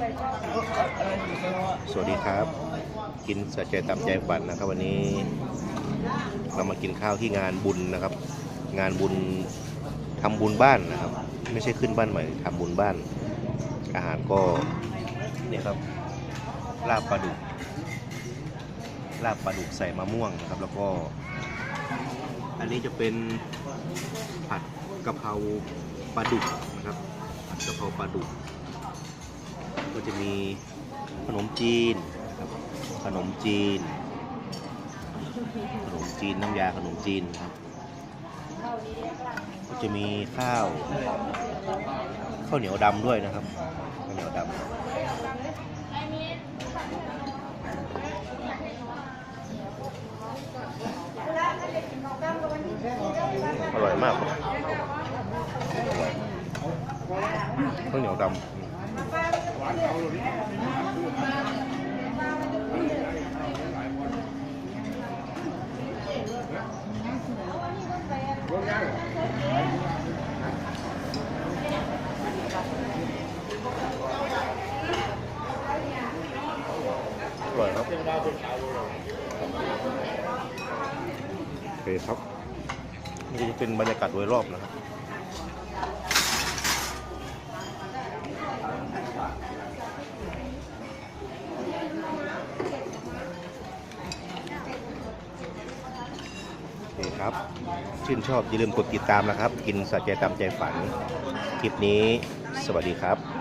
สวัสดีครับ กินสัจใจตามใจฝันนะครับ วันนี้ เรามากินข้าวที่งานบุญนะครับ งานบุญทำบุญบ้านนะครับ ไม่ใช่ขึ้นบ้านใหม่ทำบุญบ้าน อาหารก็เนี่ยครับลาบปลาดุกลาบปลาดุกใส่มะม่วงนะครับ แล้วก็ อันนี้จะเป็นผัดกะเพราปลาดุกนะครับผัดกะเพราปลาดุก ก็จะมีขนมจีนครับขนมจีน ขนมจีนน้ำยาขนมจีนครับก็จะมีข้าวข้าวเหนียวดำด้วยนะครับข้าวเหนียวดำอร่อยมากครับข้าวเหนียวดำ อร่อยครับโอเคครับนี่จะเป็นบรรยากาศโดยรอบนะครับ เคครับ ชื่นชอบอย่าลืมกดติดตามนะครับ กินสัจใจตามใจฝัน คลิปนี้ สวัสดีครับ